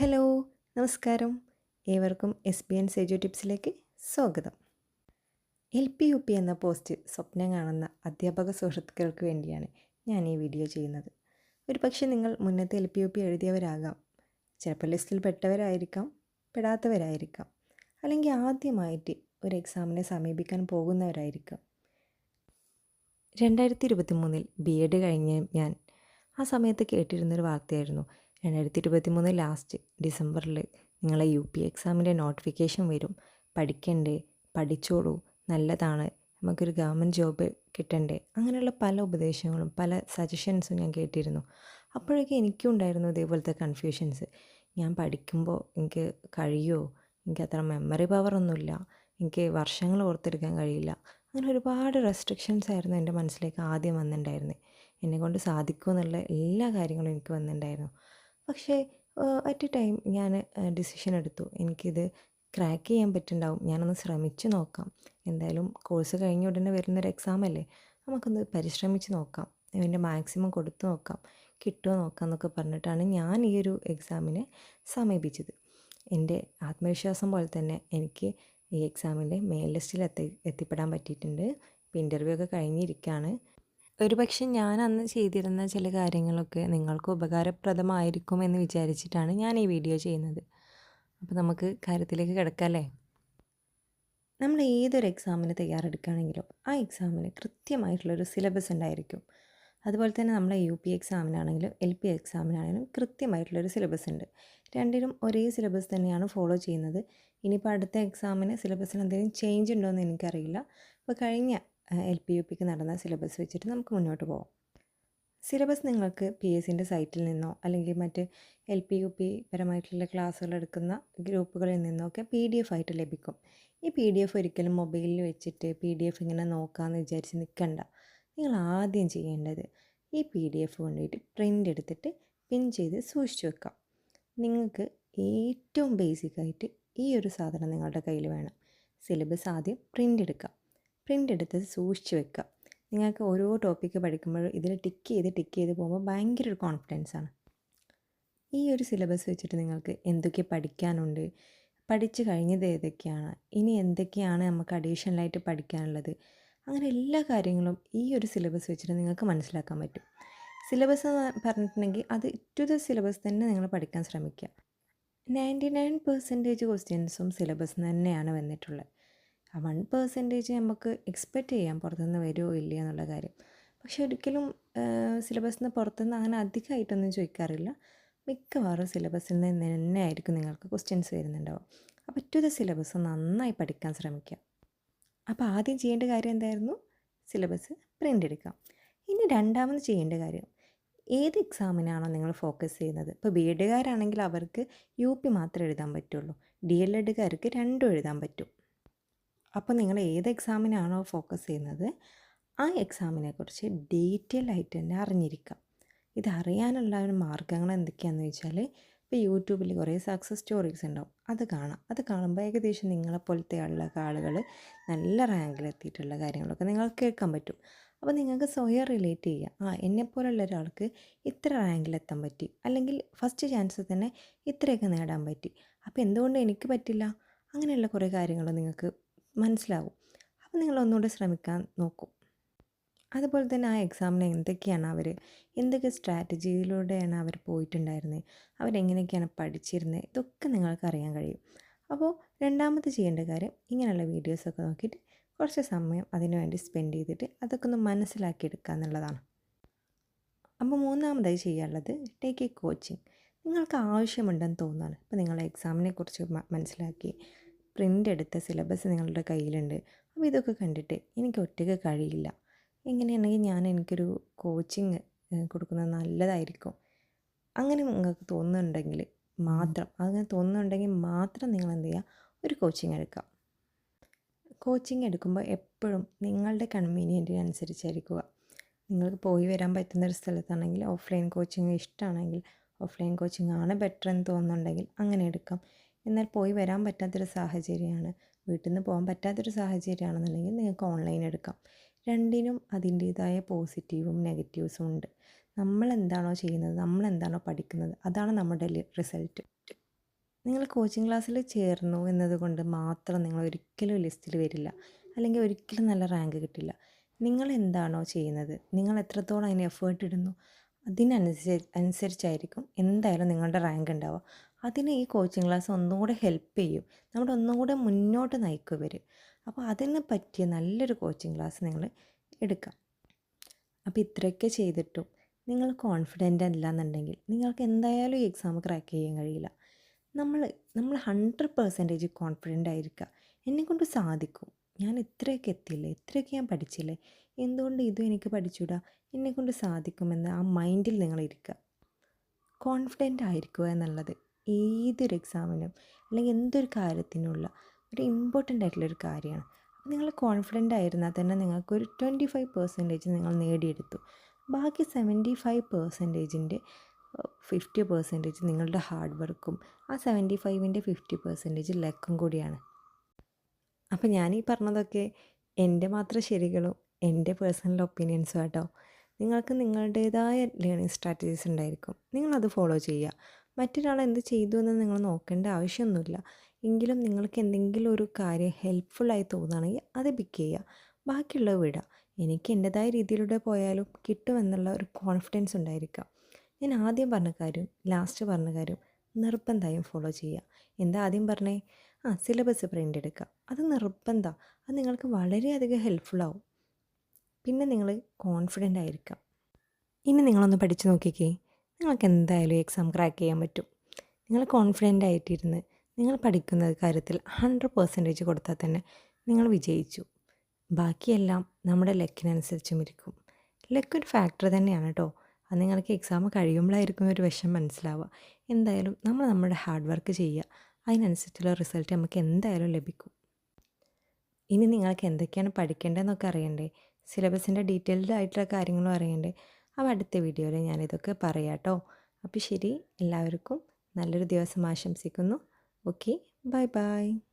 Hello നമസ്കാരം. ഏവർക്കും S B N Seju ടിപ്സിലേക്ക് സ്വാഗതം. എൽ പി യു പി എന്ന പോസ്റ്റ് സ്വപ്നം കാണുന്ന അധ്യാപക സുഹൃത്തുക്കൾക്ക് വേണ്ടിയാണ് ഞാൻ ഈ വീഡിയോ ചെയ്യുന്നത്. ഒരു പക്ഷേ നിങ്ങൾ മുന്നത്തെ എൽ പി യു പി എഴുതിയവരാകാം. ചിലപ്പോൾ ലിസ്റ്റിൽ പെട്ടവരായിരിക്കാം പെടാത്തവരായിരിക്കാം. അല്ലെങ്കിൽ ആദ്യമായിട്ട് ഒരു എക്സാമിനെ സമീപിക്കാൻ പോകുന്നവരായിരിക്കാം. രണ്ടായിരത്തി ഇരുപത്തി മൂന്നിൽ ബി എഡ് കഴിഞ്ഞ് ഞാൻ ആ സമയത്ത് കേട്ടിരുന്നൊരു വാർത്തയായിരുന്നു. രണ്ടായിരത്തി ഇരുപത്തി മൂന്ന് ലാസ്റ്റ് ഡിസംബറിൽ നിങ്ങളെ യു പി എക്സാമിന്റെ നോട്ടിഫിക്കേഷൻ വരും. പഠിക്കണ്ടേ? പഠിച്ചോളൂ. നല്ലതാണ്. നമുക്കൊരു ഗവൺമെന്റ് ജോബ് കിട്ടണ്ടേ? അങ്ങനെയുള്ള പല ഉപദേശങ്ങളും പല സജഷൻസും ഞാൻ കേട്ടിരുന്നു. അപ്പോഴൊക്കെ എനിക്കും ഉണ്ടായിരുന്നു ഇതേപോലത്തെ കൺഫ്യൂഷൻസ് ഞാൻ പഠിക്കുമ്പോൾ എനിക്ക് കഴിയുമോ എനിക്ക് അത്ര മെമ്മറി പവറൊന്നുമില്ല എനിക്ക് വർഷങ്ങൾ ഓർത്തെടുക്കാൻ കഴിയില്ല. അങ്ങനെ ഒരുപാട് റെസ്ട്രിക്ഷൻസ് ആയിരുന്നു എന്റെ മനസ്സിലേക്ക് ആദ്യം വന്നിട്ടുണ്ടായിരുന്നത്. എന്നെക്കൊണ്ട് സാധിക്കുമെന്നുള്ള എല്ലാ കാര്യങ്ങളും എനിക്ക് വന്നിട്ടുണ്ടായിരുന്നു. പക്ഷേ അറ്റ് എ ടൈം ഞാൻ ഡിസിഷൻ എടുത്തു. എനിക്കിത് ക്രാക്ക് ചെയ്യാൻ പറ്റുന്നുണ്ടാവും ഞാനൊന്ന് ശ്രമിച്ചു നോക്കാം. എന്തായാലും കോഴ്സ് കഴിഞ്ഞ ഉടനെ വരുന്നൊരു എക്സാം അല്ലേ? നമുക്കൊന്ന് പരിശ്രമിച്ച് നോക്കാം. അതിന്റെ മാക്സിമം കൊടുത്തു നോക്കാം. കിട്ടുമോ നോക്കാം എന്നൊക്കെ പറഞ്ഞിട്ടാണ് ഞാൻ ഈ ഒരു എക്സാമിനെ സമീപിച്ചത്. എന്റെ ആത്മവിശ്വാസം പോലെ തന്നെ എനിക്ക് ഈ എക്സാമിന്റെ മെയിൻ ലിസ്റ്റിൽ എത്തി എത്തിപ്പെടാൻ പറ്റിയിട്ടുണ്ട്. ഇപ്പോൾ ഇന്റർവ്യൂ ഒക്കെ കഴിഞ്ഞിരിക്കുകയാണ് ഒരുപക്ഷെ ഞാൻ അന്ന് ചെയ്തിരുന്ന ചില കാര്യങ്ങളൊക്കെ നിങ്ങൾക്ക് ഉപകാരപ്രദമായിരിക്കും എന്ന് വിചാരിച്ചിട്ടാണ് ഞാൻ ഈ വീഡിയോ ചെയ്യുന്നത്. അപ്പോൾ നമുക്ക് കാര്യത്തിലേക്ക് കിടക്കാമല്ലേ നമ്മൾ ഏതൊരു എക്സാമിന് തയ്യാറെടുക്കുകയാണെങ്കിലും ആ എക്സാമിന് കൃത്യമായിട്ടുള്ളൊരു സിലബസ് ഉണ്ടായിരിക്കും. അതുപോലെ തന്നെ നമ്മളെ യു പി എക്സാമിനാണെങ്കിലും എൽ പി എക്സാമിനാണെങ്കിലും കൃത്യമായിട്ടുള്ളൊരു സിലബസ് ഉണ്ട്. രണ്ടിനും ഒരേ സിലബസ് തന്നെയാണ് ഫോളോ ചെയ്യുന്നത്. ഇനിയിപ്പോൾ അടുത്ത എക്സാമിന് സിലബസിൽ എന്തെങ്കിലും ചേഞ്ച് ഉണ്ടോ എന്ന് എനിക്കറിയില്ല. അപ്പോൾ കഴിഞ്ഞ എൽ പി യു പിക്ക് നടന്ന സിലബസ് വെച്ചിട്ട് നമുക്ക് മുന്നോട്ട് പോകാം സിലബസ് നിങ്ങൾക്ക് പി എസ് സിന്റെ സൈറ്റിൽ നിന്നോ അല്ലെങ്കിൽ മറ്റ് എൽ പി യു പി പരമായിട്ടുള്ള ക്ലാസ്സുകൾ എടുക്കുന്ന ഗ്രൂപ്പുകളിൽ നിന്നോ ഒക്കെ പി ഡി എഫ് ആയിട്ട് ലഭിക്കും. ഈ പി ഡി എഫ് ഒരിക്കലും മൊബൈലിൽ വെച്ചിട്ട് പി ഡി എഫ് ഇങ്ങനെ നോക്കാമെന്ന് വിചാരിച്ച് നിൽക്കണ്ട നിങ്ങൾ ആദ്യം ചെയ്യേണ്ടത് ഈ പി ഡി എഫ് കൊണ്ടുപോയിട്ട് പ്രിന്റ് എടുത്തിട്ട് പിൻ ചെയ്ത് സൂക്ഷിച്ചു വെക്കാം. നിങ്ങൾക്ക് ഏറ്റവും ബേസിക്കായിട്ട് ഈ ഒരു സാധനം നിങ്ങളുടെ കയ്യിൽ വേണം. സിലബസ് ആദ്യം പ്രിന്റ് എടുക്കുക പ്രിന്റ് എടുത്ത് സൂക്ഷിച്ച് വെക്കുക. നിങ്ങൾക്ക് ഓരോ ടോപ്പിക്ക് പഠിക്കുമ്പോഴും ഇതിൽ ടിക്ക് ചെയ്ത് ടിക്ക് ചെയ്ത് പോകുമ്പോൾ ഭയങ്കര ഒരു കോൺഫിഡൻസ് ആണ്. ഈ ഒരു സിലബസ് വെച്ചിട്ട് നിങ്ങൾക്ക് എന്തൊക്കെ പഠിക്കാനുണ്ട്? പഠിച്ചു കഴിഞ്ഞത് ഏതൊക്കെയാണ്? ഇനി എന്തൊക്കെയാണ് നമുക്ക് അഡീഷണലായിട്ട് പഠിക്കാനുള്ളത്? അങ്ങനെ എല്ലാ കാര്യങ്ങളും ഈ ഒരു സിലബസ് വെച്ചിട്ട് നിങ്ങൾക്ക് മനസ്സിലാക്കാൻ പറ്റും. സിലബസ് എന്ന് പറഞ്ഞിട്ടുണ്ടെങ്കിൽ അത് ടു ദ സിലബസ് തന്നെ നിങ്ങൾ പഠിക്കാൻ ശ്രമിക്കുക. നയന്റി നയൻ പെർസെന്റേജ് ക്വസ്റ്റ്യൻസും സിലബസ് തന്നെയാണ് വന്നിട്ടുള്ളത്. ആ വൺ പെർസെന്റേജ് നമുക്ക് എക്സ്പെക്റ്റ് ചെയ്യാം പുറത്തുനിന്ന് വരുമോ ഇല്ലയോ എന്നുള്ള കാര്യം. പക്ഷെ ഒരിക്കലും സിലബസിന് പുറത്തുനിന്ന് അങ്ങനെ അധികമായിട്ടൊന്നും ചോദിക്കാറില്ല. മിക്കവാറും സിലബസിൽ നിന്ന് തന്നെ ആയിരിക്കും നിങ്ങൾക്ക് ക്വസ്റ്റ്യൻസ് വരുന്നുണ്ടാവും അപ്പോൾ ടു ദ സിലബസ് നന്നായി പഠിക്കാൻ ശ്രമിക്കുക. അപ്പോൾ ആദ്യം ചെയ്യേണ്ട കാര്യം എന്തായിരുന്നു? സിലബസ് പ്രിന്റ് എടുക്കാം ഇനി രണ്ടാമത് ചെയ്യേണ്ട കാര്യം ഏത് എക്സാമിനാണോ നിങ്ങൾ ഫോക്കസ് ചെയ്യുന്നത്? ഇപ്പോൾ ബി എഡുകാരാണെങ്കിൽ അവർക്ക് യു പി മാത്രമേ എഴുതാൻ പറ്റുള്ളൂ. ഡി എൽ എഡുകാർക്ക് രണ്ടും എഴുതാൻ പറ്റും. അപ്പോൾ നിങ്ങൾ ഏത് എക്സാമിനാണോ ഫോക്കസ് ചെയ്യുന്നത് ആ എക്സാമിനെക്കുറിച്ച് ഡീറ്റെയിൽ ആയിട്ട് തന്നെ അറിഞ്ഞിരിക്കാം ഇതറിയാനുള്ള ഒരു മാർഗങ്ങൾ എന്തൊക്കെയാണെന്ന് വെച്ചാൽ ഇപ്പോൾ യൂട്യൂബിൽ കുറേ സക്സസ് സ്റ്റോറീസ് ഉണ്ടാവും. അത് കാണാം. അത് കാണുമ്പോൾ ഏകദേശം നിങ്ങളെപ്പോലത്തെ ഉള്ള ആളുകൾ നല്ല റാങ്കിൽ എത്തിയിട്ടുള്ള കാര്യങ്ങളൊക്കെ നിങ്ങൾക്ക് കേൾക്കാൻ പറ്റും. അപ്പോൾ നിങ്ങൾക്ക് സ്വയം റിലേറ്റ് ചെയ്യുക. ആ എന്നെപ്പോലുള്ള ഒരാൾക്ക് ഇത്ര റാങ്കിലെത്താൻ പറ്റി? അല്ലെങ്കിൽ ഫസ്റ്റ് ചാൻസ് തന്നെ ഇത്രയൊക്കെ നേടാൻ പറ്റി? അപ്പോൾ എന്തുകൊണ്ട് എനിക്ക് പറ്റില്ല? അങ്ങനെയുള്ള കുറേ കാര്യങ്ങൾ നിങ്ങൾക്ക് മനസ്സിലാവും. അപ്പോൾ നിങ്ങൾ ഒന്നുകൂടെ ശ്രമിക്കാൻ നോക്കും. അതുപോലെ തന്നെ ആ എക്സാമിന് എന്തൊക്കെയാണ് അവർ എന്തൊക്കെ സ്ട്രാറ്റജിയിലൂടെയാണ് അവർ പോയിട്ടുണ്ടായിരുന്നത് അവരെങ്ങനെയൊക്കെയാണ് പഠിച്ചിരുന്നത് ഇതൊക്കെ നിങ്ങൾക്ക് അറിയാൻ കഴിയും. അപ്പോൾ രണ്ടാമത് ചെയ്യേണ്ട കാര്യം ഇങ്ങനെയുള്ള വീഡിയോസൊക്കെ നോക്കിയിട്ട് കുറച്ച് സമയം അതിനുവേണ്ടി സ്പെൻഡ് ചെയ്തിട്ട് അതൊക്കെ ഒന്ന് മനസ്സിലാക്കിയെടുക്കുക എന്നുള്ളതാണ്. അപ്പോൾ മൂന്നാമതായി ചെയ്യാനുള്ളത് ടേക്ക് എ കോച്ചിങ് നിങ്ങൾക്ക് ആവശ്യമുണ്ടെന്ന് തോന്നുകയാണ്. ഇപ്പോൾ നിങ്ങൾ എക്സാമിനെ കുറിച്ച് മനസ്സിലാക്കി പ്രിന്റ് എടുത്ത സിലബസ് നിങ്ങളുടെ കയ്യിലുണ്ട്. അപ്പോൾ ഇതൊക്കെ കണ്ടിട്ട് എനിക്ക് ഒറ്റയ്ക്ക് കഴിയില്ല. എങ്ങനെയാണെങ്കിൽ ഞാൻ എനിക്കൊരു കോച്ചിങ് കൊടുക്കുന്നത് നല്ലതായിരിക്കും. അങ്ങനെ നിങ്ങൾക്ക് തോന്നുന്നുണ്ടെങ്കിൽ മാത്രം അങ്ങനെ തോന്നുന്നുണ്ടെങ്കിൽ മാത്രം നിങ്ങൾ എന്ത് ചെയ്യുക? ഒരു കോച്ചിങ് എടുക്കുക. കോച്ചിങ് എടുക്കുമ്പോൾ എപ്പോഴും നിങ്ങളുടെ കൺവീനിയന്റിനനുസരിച്ചായിരിക്കുക നിങ്ങൾക്ക് പോയി വരാൻ പറ്റുന്ന ഒരു സ്ഥലത്താണെങ്കിൽ ഓഫ്ലൈൻ കോച്ചിങ് ഇഷ്ടമാണെങ്കിൽ ഓഫ്ലൈൻ കോച്ചിങ് ആണ് ബെറ്റർ എന്ന് തോന്നുന്നുണ്ടെങ്കിൽ അങ്ങനെ എടുക്കാം. എന്നാൽ പോയി വരാൻ പറ്റാത്തൊരു സാഹചര്യമാണ്. വീട്ടിൽ നിന്ന് പോകാൻ പറ്റാത്തൊരു സാഹചര്യമാണെന്നുണ്ടെങ്കിൽ നിങ്ങൾക്ക് ഓൺലൈൻ എടുക്കാം. രണ്ടിനും അതിന്റേതായ പോസിറ്റീവും നെഗറ്റീവ്സും ഉണ്ട്. നമ്മൾ എന്താണോ ചെയ്യുന്നത് നമ്മൾ എന്താണോ പഠിക്കുന്നത് അതാണ് നമ്മുടെ റിസൾട്ട്. നിങ്ങൾ കോച്ചിങ് ക്ലാസ്സിൽ ചേർന്നു എന്നതുകൊണ്ട് മാത്രം നിങ്ങൾ ഒരിക്കലും ലിസ്റ്റിൽ വരില്ല. അല്ലെങ്കിൽ ഒരിക്കലും നല്ല റാങ്ക് കിട്ടില്ല. നിങ്ങൾ എന്താണോ ചെയ്യുന്നത് നിങ്ങൾ എത്രത്തോളം അതിന് എഫേർട്ട് ഇടുന്നു അതിനനുസരി അനുസരിച്ചായിരിക്കും എന്തായാലും നിങ്ങളുടെ റാങ്ക് ഉണ്ടാവുക. അതിന് ഈ കോച്ചിങ് ക്ലാസ് ഒന്നും ഒന്നുകൂടെ ഹെൽപ്പ് ചെയ്യും. നമ്മുടെ ഒന്നുകൂടെ മുന്നോട്ട് നയിക്കും ഇവർ അപ്പോൾ അതിന് പറ്റിയ നല്ലൊരു കോച്ചിങ് ക്ലാസ് നിങ്ങൾ എടുക്കാം. അപ്പോൾ ഇത്രയൊക്കെ ചെയ്തിട്ടും നിങ്ങൾ കോൺഫിഡന്റ് അല്ല എന്നുണ്ടെങ്കിൽ നിങ്ങൾക്ക് എന്തായാലും ഈ എക്സാം ക്രാക്ക് ചെയ്യാൻ കഴിയില്ല. നമ്മൾ നമ്മൾ ഹൺഡ്രഡ് പെർസെന്റേജ് കോൺഫിഡന്റ് ആയിരിക്കുക. എന്നെക്കൊണ്ട് സാധിക്കും. ഞാൻ ഇത്രയൊക്കെ എത്തിയില്ലേ? ഇത്രയൊക്കെ ഞാൻ പഠിച്ചില്ലേ? എന്തുകൊണ്ട് ഇതും എനിക്ക് പഠിച്ചൂടാ? എന്നെക്കൊണ്ട് സാധിക്കുമെന്ന് ആ മൈൻഡിൽ നിങ്ങൾ ഇരിക്കുക കോൺഫിഡന്റ് ആയിരിക്കുക എന്നുള്ളത്. ഏതൊരു എക്സാമിനും അല്ലെങ്കിൽ എന്തൊരു കാര്യത്തിനുള്ള ഒരു ഇമ്പോർട്ടന്റ് ആയിട്ടുള്ളൊരു കാര്യമാണ്. അപ്പോൾ നിങ്ങൾ കോൺഫിഡന്റ് ആയിരുന്നാൽ തന്നെ നിങ്ങൾക്കൊരു ട്വന്റി ഫൈവ് പെർസെന്റേജ് നിങ്ങൾ നേടിയെടുത്തു. ബാക്കി സെവന്റി ഫൈവ് പെർസെന്റേജിന്റെ ഫിഫ്റ്റി പെർസെന്റേജ് നിങ്ങളുടെ ഹാർഡ് വർക്കും ആ സെവന്റി ഫൈവിന്റെ ഫിഫ്റ്റി പെർസെന്റേജ് ലക്കും കൂടിയാണ്. അപ്പോൾ ഞാൻ ഈ പറഞ്ഞതൊക്കെ എന്റെ മാത്രം ശരികളും എന്റെ പേഴ്സണൽ ഒപ്പീനിയൻസും ആട്ടോ. നിങ്ങൾക്ക് നിങ്ങളുടേതായ ലേണിംഗ് സ്ട്രാറ്റജീസ് ഉണ്ടായിരിക്കും. നിങ്ങളത് ഫോളോ ചെയ്യുക. മറ്റൊരാൾ എന്ത് ചെയ്തു എന്ന് നിങ്ങൾ നോക്കേണ്ട ആവശ്യമൊന്നുമില്ല. എങ്കിലും നിങ്ങൾക്ക് എന്തെങ്കിലും ഒരു കാര്യം ഹെൽപ്ഫുള്ളായി തോന്നുകയാണെങ്കിൽ അത് പിക്ക് ചെയ്യുക. ബാക്കിയുള്ളത് വിടുക. എനിക്ക് എന്റെതായ രീതിയിലൂടെ പോയാലും കിട്ടുമെന്നുള്ള ഒരു കോൺഫിഡൻസ് ഉണ്ടായിരിക്കാം. ഞാൻ ആദ്യം പറഞ്ഞ കാര്യം ലാസ്റ്റ് പറഞ്ഞ കാര്യം നിർബന്ധമായും ഫോളോ ചെയ്യുക. എന്താ ആദ്യം പറഞ്ഞേ? ആ സിലബസ് പ്രിന്റ് എടുക്കുക. അത് നിർബന്ധമാണ്. അത് നിങ്ങൾക്ക് വളരെയധികം ഹെൽപ്ഫുള്ളാവും പിന്നെ നിങ്ങൾ കോൺഫിഡന്റ് ആയിരിക്കാം. ഇനി നിങ്ങളൊന്ന് പഠിച്ചു നോക്കിക്കേ. നിങ്ങൾക്ക് എന്തായാലും എക്സാം ക്രാക്ക് ചെയ്യാൻ പറ്റും. നിങ്ങൾ കോൺഫിഡന്റ് ആയിട്ടിരുന്ന് നിങ്ങൾ പഠിക്കുന്ന കാര്യത്തിൽ ഹൺഡ്രഡ് പെർസെന്റേജ് കൊടുത്താൽ തന്നെ നിങ്ങൾ വിജയിച്ചു. ബാക്കിയെല്ലാം നമ്മുടെ ലക്കിനനുസരിച്ചും ഇരിക്കും. ലക്ക് ഒരു ഫാക്ടർ തന്നെയാണ് കേട്ടോ. അത് നിങ്ങൾക്ക് എക്സാം കഴിയുമ്പോഴായിരിക്കും ഒരു വിഷം മനസ്സിലാവുക. എന്തായാലും നമ്മൾ നമ്മുടെ ഹാർഡ് വർക്ക് ചെയ്യുക. അതിനനുസരിച്ചുള്ള റിസൾട്ട് നമുക്ക് എന്തായാലും ലഭിക്കും. ഇനി നിങ്ങൾക്ക് എന്തൊക്കെയാണ് പഠിക്കേണ്ടതെന്നൊക്കെ അറിയണ്ടേ? സിലബസിന്റെ ഡീറ്റെയിൽഡ് ആയിട്ടുള്ള കാര്യങ്ങളും അറിയണ്ടേ? അപ്പോൾ അടുത്ത വീഡിയോയിൽ ഞാനിതൊക്കെ പറയാം കേട്ടോ. അപ്പോൾ ശരി എല്ലാവർക്കും നല്ലൊരു ദിവസം ആശംസിക്കുന്നു. Okay bye bye